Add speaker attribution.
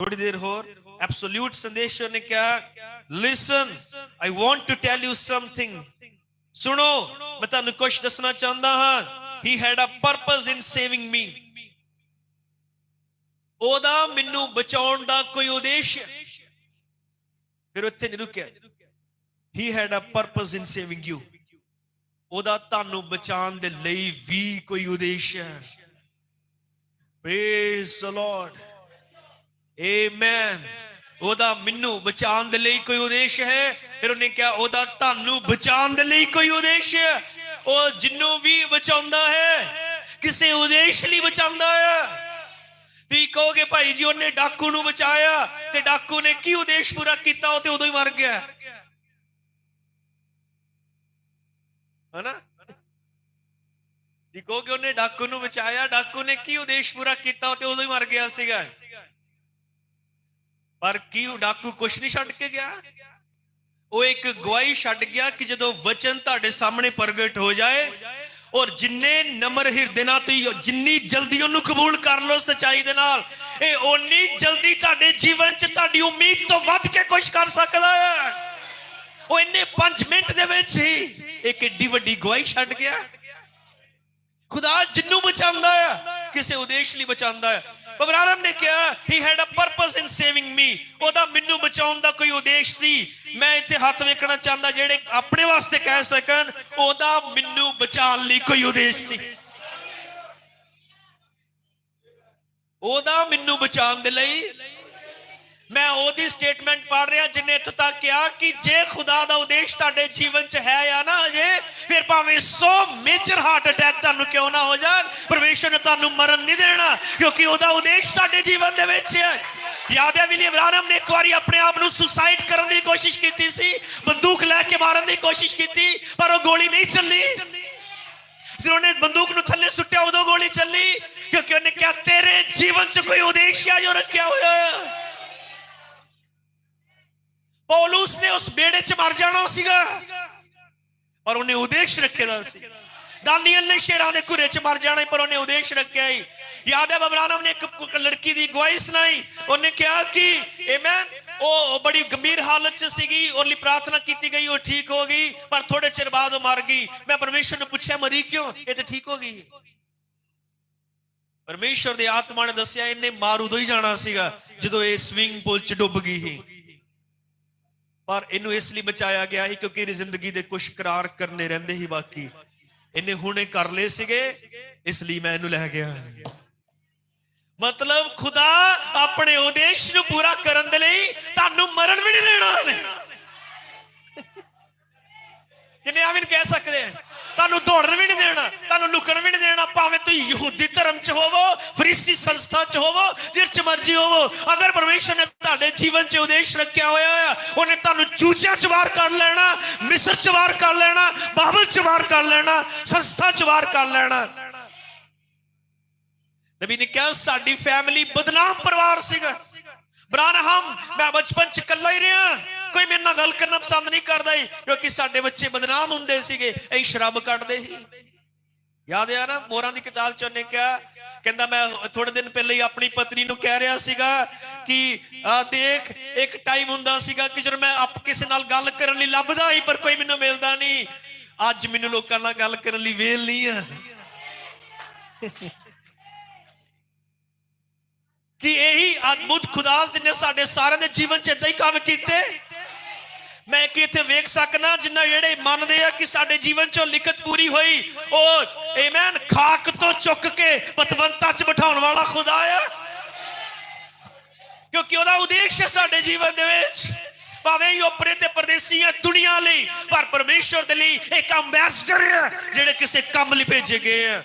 Speaker 1: ਥੋੜੀ ਦੇਰ ਹੋਰ ਐਬਸੋਲੂਟ ਸੰਦੇਸ਼ਰ ਨੇ ਕਿਹਾ listen I want to tell you something ਸੁਣੋ ਮੈਂ ਤੁਹਾਨੂੰ ਕੁਝ ਦੱਸਣਾ ਚਾਹੁੰਦਾ ਹਾਂ he had a purpose in saving me ਉਹਦਾ ਮੈਨੂੰ ਬਚਾਉਣ ਦਾ ਕੋਈ ਉਦੇਸ਼ ਹੈ ਫਿਰ ਉੱਥੇ ਨਹੀਂ ਰੁਕਿਆ he had a purpose in saving you ਉਹਦਾ ਤੁਹਾਨੂੰ ਬਚਾਉਣ ਦੇ ਲਈ ਵੀ ਕੋਈ ਉਦੇਸ਼ ਹੈ ਪ੍ਰੇਜ਼ ਦ ਲਾਰਡ ਆਮੇਨ ਉਹਦਾ ਮੈਨੂੰ ਬਚਾਉਣ ਦੇ ਲਈ ਕੋਈ ਉਦੇਸ਼ ਹੈ? ਫਿਰ ਉਹਨੇ ਕਿਹਾ, ਉਹਦਾ ਤੁਹਾਨੂੰ ਬਚਾਉਣ ਦੇ ਲਈ ਕੋਈ ਉਦੇਸ਼ ਹੈ? ਉਹ ਜਿੰਨੂੰ ਵੀ ਬਚਾਉਂਦਾ ਹੈ, ਕਿਸੇ ਉਦੇਸ਼ ਲਈ ਬਚਾਉਂਦਾ ਹੈ। ਤੁਸੀਂ ਕਹੋਗੇ, ਭਾਈ ਜੀ, ਉਹਨੇ ਡਾਕੂ ਨੂੰ ਬਚਾਇਆ ਤੇ ਡਾਕੂ ਨੇ ਕੀ ਉਦੇਸ਼ ਪੂਰਾ ਕੀਤਾ? ਉਹ ਤੇ ਉਦੋਂ ਹੀ ਮਰ ਗਿਆ। ਹਨਾ? ਜੀ ਕਹੋਗੇ, ਉਹਨੇ ਡਾਕੂ ਨੂੰ ਬਚਾਇਆ, ਡਾਕੂ ਨੇ ਕੀ ਉਦੇਸ਼ ਪੂਰਾ ਕੀਤਾ? ਉਹ ਤੇ ਉਦੋਂ ਹੀ ਮਰ ਗਿਆ ਸੀਗਾ। ਪਰ ਕੀ ਉਹ ਡਾਕੂ ਕੁਛ ਨਹੀਂ ਛੱਡ ਕੇ ਗਿਆ? ਉਹ ਇੱਕ ਗਵਾਹੀ ਛੱਡ ਗਿਆ ਕਿ ਜਦੋਂ ਵਚਨ ਤੁਹਾਡੇ ਸਾਹਮਣੇ ਪ੍ਰਗਟ ਹੋ ਜਾਏ ਔਰ ਜਿੰਨੇ ਨਮਰ ਹਿਰਦੇ ਨਾਲ ਤੁਸੀਂ ਜਿੰਨੀ ਜਲਦੀ ਉਹਨੂੰ ਕਬੂਲ ਕਰ ਲਓ ਸਚਾਈ ਦੇ ਨਾਲ, ਇਹ ਓਨੀ ਜਲਦੀ ਤੁਹਾਡੇ ਜੀਵਨ 'ਚ ਤੁਹਾਡੀ ਉਮੀਦ ਤੋਂ ਵੱਧ ਕੇ ਕੁਝ ਕਰ ਸਕਦਾ ਹੈ। ਉਹ ਇੰਨੇ 5 ਮਿੰਟ ਦੇ ਵਿੱਚ ਹੀ ਇੱਕ ਏਡੀ ਵੱਡੀ ਗਵਾਹੀ ਛੱਡ ਗਿਆ। ਖੁਦਾ ਜਿੰਨੂੰ ਬਚਾਉਂਦਾ ਹੈ ਕਿਸੇ ਉਦੇਸ਼ ਲਈ ਬਚਾਉਂਦਾ ਹੈ ਬਬਰਾਰਮ ਨੇ ਕਿਹਾ he had a purpose in saving me ਉਹਦਾ ਮੈਨੂੰ ਬਚਾਉਣ ਦਾ ਕੋਈ ਉਦੇਸ਼ ਸੀ। ਮੈਂ ਇੱਥੇ ਹੱਥ ਵੇਖਣਾ ਚਾਹੁੰਦਾ, ਜਿਹੜੇ ਆਪਣੇ ਵਾਸਤੇ ਕਹਿ ਸਕਣ, ਉਹਦਾ ਮੈਨੂੰ ਬਚਾਉਣ ਲਈ ਕੋਈ ਉਦੇਸ਼ ਸੀ। ਉਹਦਾ ਮੈਨੂੰ ਬਚਾਉਣ ਦੇ ਲਈ ਮੈਂ ਉਹਦੀ ਸਟੇਟਮੈਂਟ ਪੜ੍ਹ ਰਿਹਾ ਜਿਨੇ ਇੱਥੋਂ ਤੱਕ ਕਿਹਾ ਕਿ ਜੇ ਖੁਦਾ ਦਾ ਉਦੇਸ਼ ਤੁਹਾਡੇ ਜੀਵਨ 'ਚ ਹੈ ਜਾਂ ਨਾ ਅਜੇ, ਫਿਰ ਭਾਵੇਂ 100 ਮੇਜਰ ਹਾਰਟ ਅਟੈਕ ਤੁਹਾਨੂੰ ਕਿਉਂ ਨਾ ਹੋ ਜਾਣ, ਪਰਮੇਸ਼ਰ ਨੇ ਤੁਹਾਨੂੰ ਮਰਨ ਨਹੀਂ ਦੇਣਾ, ਕਿਉਂਕਿ ਉਹਦਾ ਉਦੇਸ਼ ਤੁਹਾਡੇ ਜੀਵਨ ਦੇ ਵਿੱਚ ਹੈ। ਯਾਦ ਹੈ ਵਿਲੀਅਮ ਬ੍ਰਾਨਮ ਨੇ ਇੱਕ ਵਾਰੀ ਆਪਣੇ ਆਪ ਨੂੰ ਸੁਸਾਈਡ ਕਰਨ ਦੀ ਕੋਸ਼ਿਸ਼ ਕੀਤੀ ਸੀ, ਬੰਦੂਕ ਲੈ ਕੇ ਮਾਰਨ ਦੀ ਕੋਸ਼ਿਸ਼ ਕੀਤੀ, ਪਰ ਉਹ ਗੋਲੀ ਨਹੀਂ ਚੱਲੀ। ਫਿਰ ਉਹਨੇ ਬੰਦੂਕ ਨੂੰ ਥੱਲੇ ਸੁੱਟਿਆ, ਉਦੋਂ ਗੋਲੀ ਚੱਲੀ, ਕਿਉਂਕਿ ਉਹਨੇ ਕਿਹਾ, ਤੇਰੇ ਜੀਵਨ 'ਚ ਕੋਈ ਉਦੇਸ਼ ਹੈ ਜੋ ਰੱਖਿਆ ਹੋਇਆ ਹੈ? ਪੌਲੁਸ ਨੇ ਉਸ ਬੇੜੇ 'ਚ ਮਰ ਜਾਣਾ ਸੀਗਾ ਪਰ ਉਹਨੇ ਉਦੇਸ਼ ਰੱਖਿਆ ਦਾ ਸੀ ਦਾਨੀਅਲ ਨੇ ਸ਼ੇਰਾਂ ਦੇ ਘੁਰੇ 'ਚ ਮਰ ਜਾਣਾ ਸੀ, ਪਰ ਉਹਨੇ ਉਦੇਸ਼ ਰੱਖਿਆ ਹੀ ਯਾਦ ਹੈ ਬਬਰਾਨਮ ਨੇ ਇੱਕ ਲੜਕੀ ਦੀ ਗਵਾਹੀ ਸੁਣਾਈ ਉਹਨੇ ਕਿਹਾ ਕਿ ਆਮੇਨ ਉਹ ਬੜੀ ਗੰਭੀਰ ਹਾਲਤ 'ਚ ਸੀਗੀ ਉਹ ਲਈ ਪ੍ਰਾਰਥਨਾ ਕੀਤੀ ਗਈ ਉਹ ਠੀਕ ਹੋ ਗਈ ਪਰ ਥੋੜੇ ਚਿਰ ਬਾਅਦ ਉਹ ਮਰ ਗਈ ਮੈਂ ਪਰਮੇਸ਼ਰ ਨੂੰ ਪੁੱਛਿਆ ਮਰੀ ਕਿਉਂ ਇਹ ਤਾਂ ਠੀਕ ਹੋ ਗਈ ਪਰਮੇਸ਼ਰ ਦੇ ਆਤਮਾ ਨੇ ਦੱਸਿਆ ਇਹਨੇ ਮਾਰ ਉਦੋਂ ਹੀ ਜਾਣਾ ਸੀਗਾ ਜਦੋਂ ਇਹ ਸਵਿੰਗ ਪੂਲ 'ਚ ਡੁੱਬ ਗਈ ਸੀ ਪਰ ਇਹਨੂੰ ਇਸ ਲਈ ਬਚਾਇਆ ਗਿਆ ਸੀ ਕਿਉਂਕਿ ਇਹਦੀ ਜ਼ਿੰਦਗੀ ਦੇ ਕੁਝ ਕਰਾਰ ਕਰਨੇ ਰਹਿੰਦੇ ਸੀ ਬਾਕੀ। ਇਹਨੇ ਹੁਣੇ ਕਰ ਲਏ ਸੀਗੇ, ਇਸ ਲਈ ਮੈਂ ਇਹਨੂੰ ਲੈ ਗਿਆ। ਮਤਲਬ ਖੁਦਾ ਆਪਣੇ ਉਦੇਸ਼ ਨੂੰ ਪੂਰਾ ਕਰਨ ਦੇ ਲਈ ਤੁਹਾਨੂੰ ਮਰਨ ਵੀ ਨਹੀਂ ਦੇਣਾ। ਉਹਨੇ ਕਿੰਨੇ ਆਮੀਨ ਕਹਿ ਸਕਦੇ ਆ? ਤੁਹਾਨੂੰ ਦੌੜਨ ਵੀ ਨਹੀਂ ਦੇਣਾ, ਤੁਹਾਨੂੰ ਲੁਕਣ ਵੀ ਨਹੀਂ ਦੇਣਾ, ਭਾਵੇਂ ਤੁਸੀਂ ਯਹੂਦੀ ਧਰਮ 'ਚ ਹੋਵੋ, ਫਰੀਸੀ ਸੰਸਥਾ 'ਚ ਹੋਵੋ, ਜਿਸ 'ਚ ਮਰਜ਼ੀ ਹੋਵੋ, ਅਗਰ ਪਰਮੇਸ਼ਰ ਨੇ ਤੁਹਾਡੇ ਜੀਵਨ 'ਚ ਉਦੇਸ਼ ਰੱਖਿਆ ਹੋਇਆ ਆ ਉਹਨੇ ਤੁਹਾਨੂੰ ਚੂਚਿਆਂ 'ਚ ਬਾਹਰ ਕੱਢ ਲੈਣਾ, ਮਿਸਰ 'ਚ ਵਾਰ ਕਰ ਲੈਣਾ, ਬਾਬਲ 'ਚ ਵਾਰ ਕਰ ਲੈਣਾ, ਸੰਸਥਾ 'ਚ ਵਾਰ ਕਰ ਲੈਣਾ। ਨਬੀ ਨੇ ਕਿਹਾ, ਸਾਡੀ ਫੈਮਿਲੀ ਬਦਨਾਮ ਪਰਿਵਾਰ ਸੀਗਾ। ਬ੍ਰਾਨਹਮ, ਮੈਂ ਬਚਪਨ ਚ ਇਕੱਲਾ ਹੀ ਰਿਹਾ। ਕੋਈ ਮੇਰੇ ਨਾਲ ਗੱਲ ਕਰਨਾ ਪਸੰਦ ਨਹੀਂ ਕਰਦਾ ਸੀ ਕਿਉਂਕਿ ਸਾਡੇ ਬੱਚੇ ਬਦਨਾਮ ਹੁੰਦੇ ਸੀਗੇ, ਅਸੀਂ ਸ਼ਰਾਬ ਕੱਢਦੇ ਸੀ। ਯਾਦ ਆ ਨਾ ਮੋਰਾਂ ਦੀ ਕਿਤਾਬ ਚ ਉਹਨੇ ਕਿਹਾ, ਕਹਿੰਦਾ ਮੈਂ ਥੋੜੇ ਦਿਨ ਪਹਿਲੇ ਹੀ ਆਪਣੀ ਪਤਨੀ ਨੂੰ ਕਹਿ ਰਿਹਾ ਸੀਗਾ ਕਿ, ਆ ਦੇਖ, ਇੱਕ ਟਾਈਮ ਹੁੰਦਾ ਸੀਗਾ ਕਿ ਜਦੋਂ ਮੈਂ ਆਪ ਕਿਸੇ ਨਾਲ ਗੱਲ ਕਰਨ ਲਈ ਲੱਭਦਾ ਸੀ, ਪਰ ਕੋਈ ਮੈਨੂੰ ਮਿਲਦਾ ਨਹੀਂ। ਅੱਜ ਮੈਨੂੰ ਲੋਕਾਂ ਨਾਲ ਗੱਲ ਕਰਨ ਲਈ ਵੇਲ ਨਹੀਂ ਆ। ਕਿ ਇਹੀ ਅਦਭੁਤ ਖੁਦਾਸ ਜਿਨੇ ਸਾਡੇ ਸਾਰਿਆਂ ਦੇ ਜੀਵਨ 'ਚ ਇਦਾਂ ਹੀ ਕੰਮ ਕੀਤੇ। ਮੈਂ ਕਿ ਇੱਥੇ ਵੇਖ ਸਕਣਾ ਜਿੰਨਾ ਜਿਹੜੇ ਮੰਨਦੇ ਆ ਕਿ ਸਾਡੇ ਜੀਵਨ 'ਚੋਂ ਲਿਖਤ ਪੂਰੀ ਹੋਈ? ਉਹ ਆਮੇਨ ਖਾਕ ਤੋਂ ਚੁੱਕ ਕੇ ਪਤਵੰਤਾ 'ਚ ਬਿਠਾਉਣ ਵਾਲਾ ਖੁਦਾ ਆ। ਕਿਉਂਕਿ ਉਹਦਾ ਉਦੇਸ਼ ਹੈ ਸਾਡੇ ਜੀਵਨ ਦੇ ਵਿੱਚ। ਭਾਵੇਂ ਹੀ ਉਪਰੇ ਤੇ ਪਰਦੇਸੀ ਹੈ ਦੁਨੀਆ ਲਈ, ਪਰ ਪਰਮੇਸ਼ਰ ਦੇ ਲਈ ਇੱਕ ਅੰਬੈਸਡਰ ਹੈ ਜਿਹੜੇ ਕਿਸੇ ਕੰਮ ਲਈ ਭੇਜੇ ਗਏ ਆ।